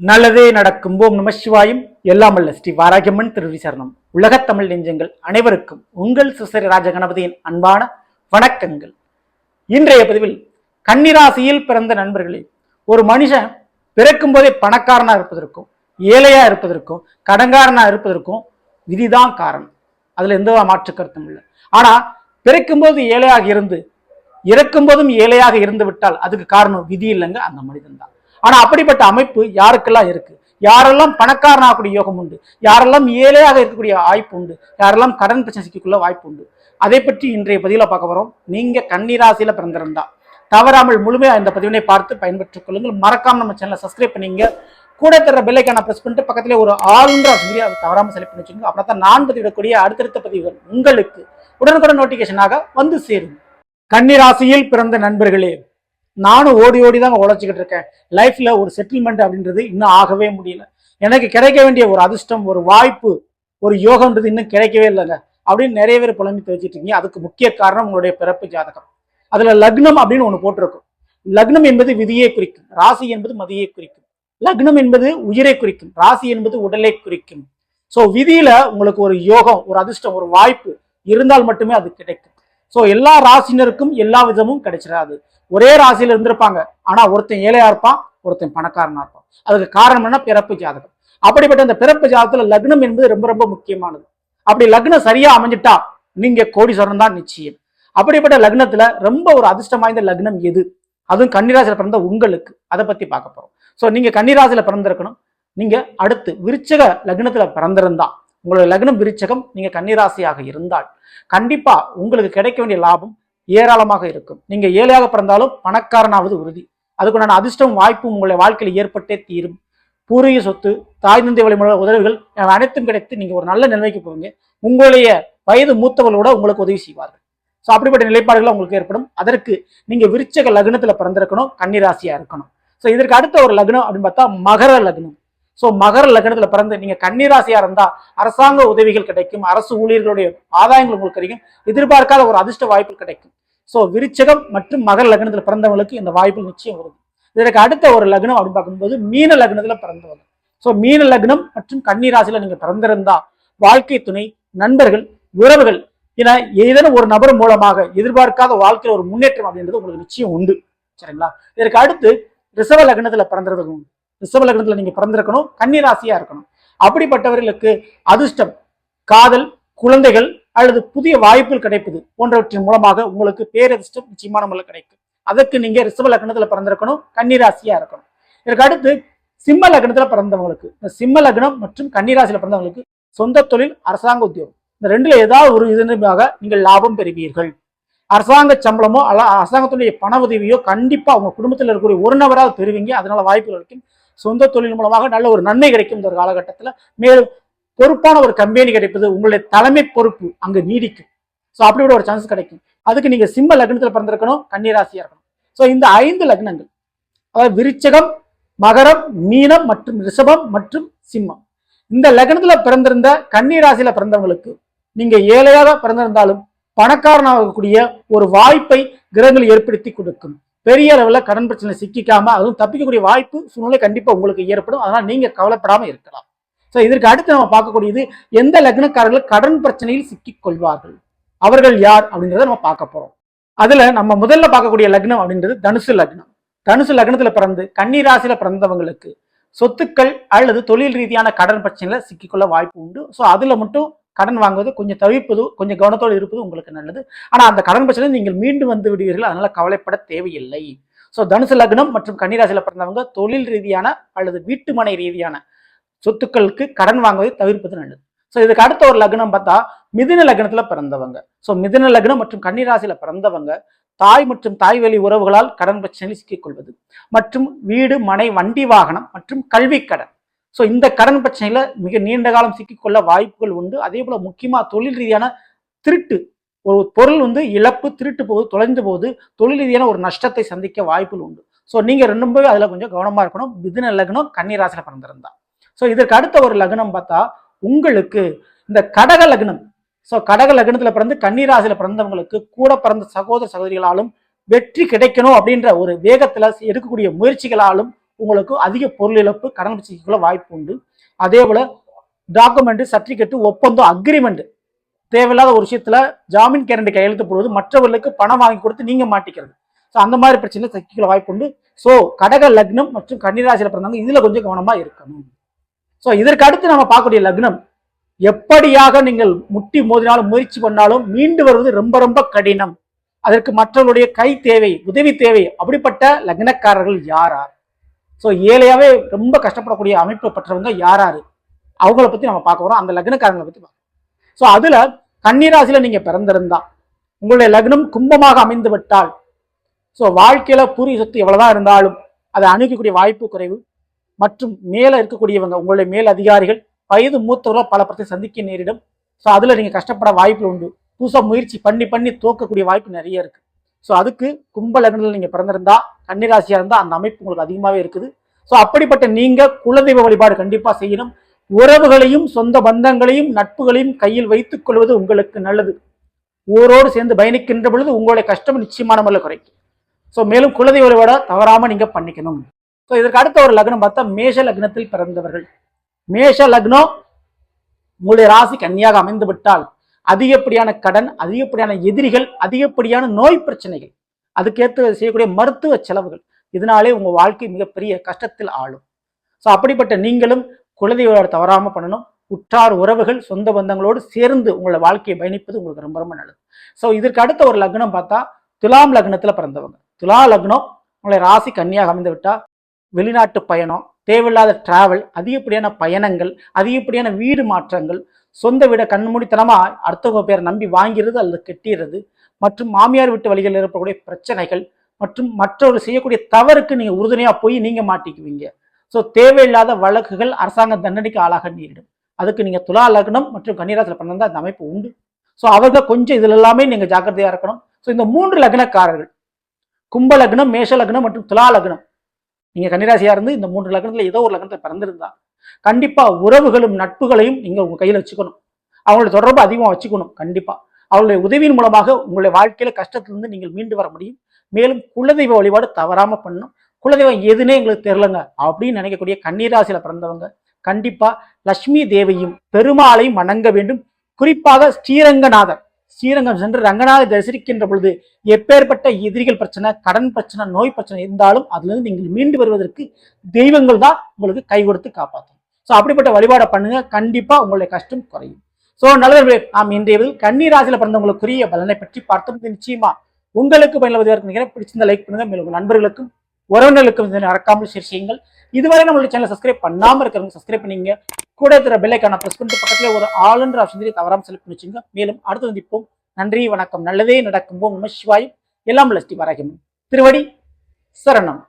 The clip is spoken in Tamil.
நல்லதே நடக்கும். ஓம் நம சிவாயும். எல்லாம் அல்ல ஸ்ரீ வாராகியம்மன் திருவிசரணம். உலகத்தமிழ் உலகத் தமிழ் நெஞ்சங்கள் அனைவருக்கும் உங்கள் சுசரி ராஜ கணபதியின் அன்பான வணக்கங்கள். இன்றைய பதிவில் கன்னிராசியில் பிறந்த நண்பர்களே ஒரு மனுஷன் பிறக்கும் போதே பணக்காரனா இருப்பதற்கும் ஏழையா இருப்பதற்கும் கடங்காரனா இருப்பதற்கும் விதிதான் காரணம். அதுல எந்த மாற்று கருத்தும் இல்லை. ஆனா பிறக்கும்போது ஏழையாக இருந்து இறக்கும் போதும் ஏழையாக இருந்து விட்டால் அதுக்கு காரணம் விதி இல்லைங்க அந்த மனிதன் தான். ஆனா அப்படிப்பட்ட அமைப்பு யாருக்கெல்லாம் இருக்கு? யாரெல்லாம் பணக்காரனாகக்கூடிய யோகம் உண்டு? யாரெல்லாம் ஏழையாக இருக்கக்கூடிய வாய்ப்பு உண்டு? யாரெல்லாம் கடன் பிரச்சனை சிக்கிக்குள்ள வாய்ப்பு உண்டு? அதை பற்றி இன்றைய பதிவில் பார்க்க போறோம். நீங்க கன்னிராசியில பிறந்திருந்தா தவறாமல் முழுமையாக இந்த பதிவினை பார்த்து பயன்பெற்றுக் கொள்ளுங்கள். மறக்காம நம்ம சேனலை சப்ஸ்கிரைப் பண்ணீங்க. கூட தர பெல்லைக்கான ப்ரெஸ் பண்ணிட்டு பக்கத்துல ஒரு ஆளுன்ற சொல்லி அதை தவறாமல் செலக்ட் பண்ணி வச்சுக்கோங்க அப்புறம் தான் நான் பதிவிடக்கூடிய அடுத்தடுத்த பதிவுகள் உங்களுக்கு உடனுக்குடன் நோட்டிஃபிகேஷனாக வந்து சேரும். கன்னிராசியில் பிறந்த நண்பர்களே நானும் ஓடி ஓடி தான் உழைச்சிக்கிட்டு இருக்கேன். லைஃப்ல ஒரு செட்டில்மெண்ட் அப்படின்றது இன்னும் ஆகவே முடியல. எனக்கு கிடைக்க வேண்டிய ஒரு அதிர்ஷ்டம் ஒரு வாய்ப்பு ஒரு யோகம்ன்றது இன்னும் கிடைக்கவே இல்லைங்க. அப்படின்னு நிறைய பேர் புலம்பி வச்சுட்டு இருக்கீங்க. அதுக்கு முக்கிய காரணம் உங்களுடைய பிறப்பு ஜாதகம். அதுல லக்னம் அப்படின்னு ஒன்று போட்டிருக்கும். லக்னம் என்பது விதியை குறிக்கும். ராசி என்பது மதியை குறிக்கும். லக்னம் என்பது உயிரை குறிக்கும். ராசி என்பது உடலை குறிக்கும். ஸோ விதியில உங்களுக்கு ஒரு யோகம் ஒரு அதிர்ஷ்டம் ஒரு வாய்ப்பு இருந்தால் மட்டுமே அது கிடைக்கும். ஸோ எல்லா ராசினருக்கும் எல்லா விதமும் கிடைச்சிடாது ஒரே ராசியில இருந்திருப்பாங்க. ஆனா ஒருத்தன் ஏழையா இருப்பான் ஒருத்தன் பணக்காரனா இருப்பான். அதுக்கு காரணம் என்ன பிறப்பு ஜாதகம். அப்படிப்பட்ட அந்த பிறப்பு ஜாதகத்துல லக்னம் என்பது ரொம்ப ரொம்ப முக்கியமானது. அப்படி லக்னம் சரியா அமைஞ்சிட்டா நீங்க கோடீஸ்வரன் தான் நிச்சயம். அப்படிப்பட்ட லக்னத்துல ரொம்ப ஒரு அதிர்ஷ்டம் வாய்ந்த லக்னம் எது? அதுவும் கன்னிராசியில பிறந்த உங்களுக்கு. அதை பத்தி பார்க்க போறோம். ஸோ நீங்க கன்னிராசியில பிறந்திருக்கணும். நீங்க அடுத்து விருச்சக லக்னத்துல பிறந்திருந்தா உங்களுடைய லக்னம் விருச்சகம் நீங்க கன்னிராசியாக இருந்தால் கண்டிப்பா உங்களுக்கு கிடைக்க வேண்டிய லாபம் ஏராளமாக இருக்கும். நீங்க ஏழையாக பிறந்தாலும் பணக்காரனாவது உறுதி. அதுக்குண்டான அதிர்ஷ்டம் வாய்ப்பும் உங்களுடைய வாழ்க்கையில் ஏற்பட்டே தீரும். பூர்வீக சொத்து தாய் தந்தை வழிமுறை உதவிகள் அனைத்தும் கிடைத்து நீங்க ஒரு நல்ல நிலைமைக்கு போவீங்க. உங்களுடைய வயது மூத்தவர்களோட உங்களுக்கு உதவி செய்வார்கள். ஸோ அப்படிப்பட்ட நிலைப்பாடுகள் உங்களுக்கு ஏற்படும். அதற்கு நீங்க விருச்சக லக்னத்துல பிறந்திருக்கணும் கன்னிராசியா இருக்கணும். ஸோ இதற்கு அடுத்த ஒரு லக்னம் அப்படின்னு பார்த்தா மகர லக்னம். ஸோ மகர லக்னத்தில் பிறந்து நீங்கள் கன்னிராசியாக இருந்தால் அரசாங்க உதவிகள் கிடைக்கும் அரசு ஊழியர்களுடைய ஆதாயங்கள் உங்களுக்கு கிடைக்கும் எதிர்பார்க்காத ஒரு அதிர்ஷ்ட வாய்ப்பு கிடைக்கும். ஸோ விருச்சகம் மற்றும் மகர லக்னத்தில் பிறந்தவங்களுக்கு இந்த வாய்ப்பு நிச்சயம் வருது. இதற்கு அடுத்த ஒரு லக்னம் அப்படின்னு பார்க்கும்போது மீன லக்னத்தில் பிறந்தவங்க. ஸோ மீன லக்னம் மற்றும் கன்னிராசியில் நீங்கள் பிறந்திருந்தா வாழ்க்கை துணை நண்பர்கள் உறவுகள் என ஏதேனும் ஒரு நபர் மூலமாக எதிர்பார்க்காத வாழ்க்கையில் ஒரு முன்னேற்றம் அப்படின்றது உங்களுக்கு நிச்சயம் உண்டு. சரிங்களா? இதற்கு அடுத்து ரிசவ லக்னத்துல உண்டு ரிஷப லக்னத்துல நீங்க பிறந்திருக்கணும் கன்னிராசியா இருக்கணும். அப்படிப்பட்டவர்களுக்கு அதிர்ஷ்டம் காதல் குழந்தைகள் அல்லது புதிய வாய்ப்புகள் கிடைப்பது போன்றவற்றின் மூலமாக உங்களுக்கு பேரதிர்ஷ்டம் நிச்சயமான முறையில் கிடைக்கும். அதற்கு நீங்க ரிசவ லக்னத்துல பிறந்திருக்கணும் கன்னிராசியா இருக்கணும். இதற்கு அடுத்து சிம்ம லக்னத்துல பிறந்தவங்களுக்கு இந்த சிம்ம லக்னம் மற்றும் கன்னிராசியில பிறந்தவங்களுக்கு சொந்த தொழில் அரசாங்க உத்தியோகம். இந்த ரெண்டுல ஏதாவது ஒரு இதனாக நீங்கள் லாபம் பெறுவீர்கள். அரசாங்க சம்பளமோ அல்ல அரசாங்கத்துடைய பண உதவியோ கண்டிப்பா உங்க குடும்பத்தில் இருக்கக்கூடிய ஒரு நபராக பெறுவீங்க. அதனால வாய்ப்புகள் கிடைக்கும். சொந்த தொழில் மூலமாக நல்ல ஒரு நன்மை கிடைக்கும் இந்த ஒரு காலகட்டத்தில். மேலும் பொறுப்பான ஒரு கம்பெனி கிடைப்பது உங்களுடைய தலைமை பொறுப்பு அங்கே நீடிக்கும். ஸோ அப்படி கூட ஒரு சான்ஸ் கிடைக்கும். அதுக்கு நீங்கள் சிம்ம லக்னத்தில் பிறந்திருக்கணும் கன்னிராசியாக இருக்கணும். ஸோ இந்த ஐந்து லக்னங்கள் அதாவது விருச்சகம் மகரம் மீனம் மற்றும் ரிஷபம் மற்றும் சிம்மம். இந்த லக்னத்தில் பிறந்திருந்த கன்னிராசியில பிறந்தவங்களுக்கு நீங்க ஏழையாக பிறந்திருந்தாலும் பணக்காரனாகக்கூடிய ஒரு வாய்ப்பை கிரகங்கள் ஏற்படுத்தி கொடுக்கும். பெரிய அளவில் கடன் பிரச்சனை சிக்கிக்காம அதுவும் தப்பிக்கக்கூடிய வாய்ப்பு சூழ்நிலை கண்டிப்பாக உங்களுக்கு ஏற்படும். அதனால் நீங்கள் கவலைப்படாமல் இருக்கலாம். ஸோ இதற்கு அடுத்து நம்ம பார்க்கக்கூடியது எந்த லக்னக்காரர்கள் கடன் பிரச்சனையில் சிக்கிக் கொள்வார்கள் அவர்கள் யார் அப்படிங்கிறத நம்ம பார்க்க போகிறோம் அதுல நம்ம முதல்ல பார்க்கக்கூடிய லக்னம் அப்படின்றது தனுசு லக்னம். தனுசு லக்னத்துல பிறந்து கன்னிராசியில பிறந்தவங்களுக்கு சொத்துக்கள் அல்லது தொழில் ரீதியான கடன் பிரச்சனையில சிக்கிக்கொள்ள வாய்ப்பு உண்டு. ஸோ அதுல மட்டும் கடன் வாங்குவது கொஞ்சம் தவிப்பது கொஞ்சம் கவனத்தோடு இருப்பது உங்களுக்கு நல்லது. ஆனால் அந்த கடன் பிரச்சனை நீங்கள் மீண்டும் வந்து விடுவீர்கள். அதனால கவலைப்பட தேவையில்லை. ஸோ தனுசு லக்னம் மற்றும் கன்னிராசியில் பிறந்தவங்க தொழில் ரீதியான அல்லது வீட்டுமனை ரீதியான சொத்துக்களுக்கு கடன் வாங்குவதை தவிர்ப்பது நல்லது. ஸோ இதுக்கு அடுத்த ஒரு லக்னம் பார்த்தா மிதின லக்னத்தில் பிறந்தவங்க. ஸோ மிதின லக்னம் மற்றும் கன்னிராசியில் பிறந்தவங்க தாய் மற்றும் தாய் வழி உறவுகளால் கடன் பிரச்சனையில் சிக்கிக்கொள்வது மற்றும் வீடு மனை வண்டி வாகனம் மற்றும் கல்வி கடன். ஸோ இந்த கடன் பிரச்சனையில் மிக நீண்ட காலம் சிக்கிக்கொள்ள வாய்ப்புகள் உண்டு. அதே போல் முக்கியமாக தொழில் ரீதியான திருட்டு ஒரு பொருள் வந்து இழப்பு திருட்டு போகுது தொலைந்த போது தொழில் ரீதியான ஒரு நஷ்டத்தை சந்திக்க வாய்ப்புகள் உண்டு. ஸோ நீங்கள் ரொம்பவே அதில் கொஞ்சம் கவனமாக இருக்கணும். மிதுன லக்னம் கன்னிராசியில பிறந்திருந்தா. ஸோ இதற்கு அடுத்த ஒரு லக்னம் பார்த்தா உங்களுக்கு இந்த கடக லக்னம். ஸோ கடக லக்னத்தில் பிறந்து கன்னிராசியில் பிறந்தவங்களுக்கு கூட பிறந்த சகோதர சகோதரிகளாலும் வெற்றி கிடைக்கணும் அப்படின்ற ஒரு வேகத்தில் எடுக்கக்கூடிய முயற்சிகளாலும் உங்களுக்கு அதிக பொருள் இழப்பு கடன் சிக்கல வாய்ப்பு உண்டு. அதே போல டாக்குமெண்ட் சர்டிபிகேட் ஒப்பந்தம் அக்ரிமெண்ட் தேவையில்லாத ஒரு விஷயத்துல ஜாமீன் கேரண்டி கையெழுத்து போடுவது மற்றவர்களுக்கு பணம் வாங்கி கொடுத்து நீங்க மாட்டிக்கிறது. ஸோ அந்த மாதிரி பிரச்சனை சிக்கல வாய்ப்பு உண்டு. ஸோ கடக லக்னம் மற்றும் கன்னிராசியில் பிறந்தவங்க இதுல கொஞ்சம் கவனமா இருக்கணும். ஸோ இதற்கு அடுத்து நம்ம பார்க்கக்கூடிய லக்னம் எப்படியாக நீங்கள் முட்டி மோதினாலும் முயற்சி பண்ணாலும் மீண்டு வருவது ரொம்ப ரொம்ப கடினம். அதற்கு மற்றவர்களுடைய கை தேவை உதவி தேவை. அப்படிப்பட்ட லக்னக்காரர்கள் யாரார் ஸோ ஏழையாவே ரொம்ப கஷ்டப்படக்கூடிய அமைப்பு பெற்றவங்க யாராரு? அவங்கள பற்றி நம்ம பார்க்க போறோம். அந்த லக்னக்காரங்களை பற்றி பார்க்கணும் ஸோ அதுல கன்னிராசியில் நீங்க பிறந்திருந்தா உங்களுடைய லக்னம் கும்பமாக அமைந்து விட்டால் ஸோ வாழ்க்கையில பூரி சொத்து எவ்வளவுதான் இருந்தாலும் அதை அணுகக்கூடிய வாய்ப்பு குறைவு. மற்றும் மேலே இருக்கக்கூடியவங்க உங்களுடைய மேல் அதிகாரிகள் வயது மூத்தவர்களோ பல பிரச்சனை சந்திக்க நேரிடும். ஸோ அதில் நீங்க கஷ்டப்பட வாய்ப்பு உண்டு. புதுசாக முயற்சி பண்ணி பண்ணி தோக்கக்கூடிய வாய்ப்பு நிறைய இருக்கு. ஸோ அதுக்கு கும்ப லக்னத்தில் நீங்கள் பிறந்திருந்தா கன்னிராசியாக இருந்தால் அந்த அமைப்பு உங்களுக்கு அதிகமாகவே இருக்குது. ஸோ அப்படிப்பட்ட நீங்கள் குலதெய்வ வழிபாடு கண்டிப்பாக செய்யணும். உறவுகளையும் சொந்த பந்தங்களையும் நட்புகளையும் கையில் வைத்துக் கொள்வது உங்களுக்கு நல்லது. ஊரோடு சேர்ந்து பயணிக்கின்ற பொழுது உங்களுடைய கஷ்டம் நிச்சயமான முறையில் குறைக்கும். ஸோ மேலும் குலதெய்வ வழிபாட தவறாமல் நீங்கள் பண்ணிக்கணும். ஸோ இதற்கு அடுத்த ஒரு லக்னம் பார்த்தா மேஷ லக்னத்தில் பிறந்தவர்கள். மேஷ லக்னம் உங்களுடைய ராசி கன்னியாக அமைந்து விட்டால் அதிகப்படியான கடன் அதிகப்படியான எதிரிகள் அதிகப்படியான நோய் பிரச்சனைகள். அதுக்கேற்ற செய்யக்கூடிய மருத்துவ செலவுகள். இதனாலே உங்கள் வாழ்க்கை மிகப்பெரிய கஷ்டத்தில் ஆளும். ஸோ அப்படிப்பட்ட நீங்களும் குலதெய்வ தவறாமல் பண்ணணும். உற்றார் உறவுகள் சொந்த பந்தங்களோடு சேர்ந்து உங்களை வாழ்க்கையை பயணிப்பது உங்களுக்கு ரொம்ப ரொம்ப நல்லது. ஸோ இதற்கு அடுத்த ஒரு லக்னம் பார்த்தா துலாம் லக்னத்தில் பிறந்தவங்க. துலா லக்னம் உங்களை ராசி கன்னியாக அமைந்து விட்டால் வெளிநாட்டு பயணம் தேவையில்லாத டிராவல் அதிகப்படியான பயணங்கள் அதிகப்படியான வீடு மாற்றங்கள் சொந்த வீடை கண்மூடித்தனமாக அடுத்தவங்க பேரை நம்பி வாங்கிறது அல்லது கெட்டிடுறது மற்றும் மாமியார் வீட்டு வழிகளில் இருக்கக்கூடிய பிரச்சனைகள் மற்றும் மற்றவர்கள் செய்யக்கூடிய தவறுக்கு நீங்கள் உறுதுணையாக போய் நீங்கள் மாட்டிக்குவீங்க. ஸோ தேவையில்லாத வழக்குகள் அரசாங்க தண்டனைக்கு ஆளாக நேரிடும். அதுக்கு நீங்கள் துலா லக்னம் மற்றும் கன்னிராசியில் பிறந்தா அந்த அமைப்பு உண்டு. ஸோ அவங்க கொஞ்சம் இதில் எல்லாமே நீங்கள் ஜாக்கிரதையாக இருக்கணும். ஸோ இந்த மூன்று லக்னக்காரர்கள் கும்ப லக்னம் மேஷ லக்னம் மற்றும் துலா லக்னம். நீங்கள் கன்னிராசியாக இருந்து இந்த மூன்று லக்னத்தில் ஏதோ ஒரு லக்னத்தில் பிறந்திருந்தா கண்டிப்பா உறவுகளும் நட்புகளையும் நீங்க உங்க கையில் வச்சுக்கணும். அவங்களோட தொடர்பு அதிகமாக வச்சுக்கணும் கண்டிப்பா. அவங்களுடைய உதவியின் மூலமாக உங்களுடைய வாழ்க்கையில கஷ்டத்திலிருந்து நீங்கள் மீண்டு வர முடியும். மேலும் குலதெய்வ வழிபாடு தவறாம பண்ணணும். குலதெய்வம் எதுனே எங்களுக்கு தெரியலங்க. அப்படின்னு நினைக்கக்கூடிய கண்ணீராசியில் பிறந்தவங்க கண்டிப்பா லட்சுமி தேவியும் பெருமாளையும் வணங்க வேண்டும். குறிப்பாக ஸ்ரீரங்கநாதர். ஸ்ரீரங்கம் சென்று ரங்கநாதர் தரிசிக்கின்ற பொழுது எப்பேற்பட்ட எதிரிகள் பிரச்சனை கடன் பிரச்சனை நோய் பிரச்சனை இருந்தாலும் அதுல இருந்து நீங்கள் மீண்டு வருவதற்கு தெய்வங்கள் தான் உங்களுக்கு கை கொடுத்து காப்பாற்றும் ஸோ அப்படிப்பட்ட வழிபாடை பண்ணுங்க. கண்டிப்பாக உங்களுடைய கஷ்டம் குறையும். ஸோ நல்லவர்களே நாம் இன்றைய பதில் கன்னி ராசியில் பிறந்தவங்களுக்குரிய பலனை பற்றி பார்த்தோம். நிச்சயமா உங்களுக்கு பயனுள்ளதாக இருக்கும் நினைக்கிறேன். பிடிச்சிருந்த லைக் பண்ணுங்க. மேலும் உங்கள் நண்பர்களுக்கும் உறவினர்களுக்கும் இதை மறக்காமல் ஷேர் செய்யுங்கள். இதுவரை நம்மளுடைய சேனலை சப்ஸ்கிரைப் பண்ணாமல் இருக்கிறவங்க சப்ஸ்கிரைப் பண்ணீங்க கூட இருக்கிற பெல்லைக்கான ப்ரெஸ் பண்ணிட்டு பக்கத்துல ஒரு ஆளுன்ற ஆப்ஷன் தவறாமல் செலக்ட் பண்ணி வச்சுங்க மேலும் அடுத்து சந்திப்போம். நன்றி வணக்கம். நல்லதே நடக்கும் ஓம் நம சிவாயும் எல்லாம் ஸ்ரீ வராகிமன் திருவடி சரணம்.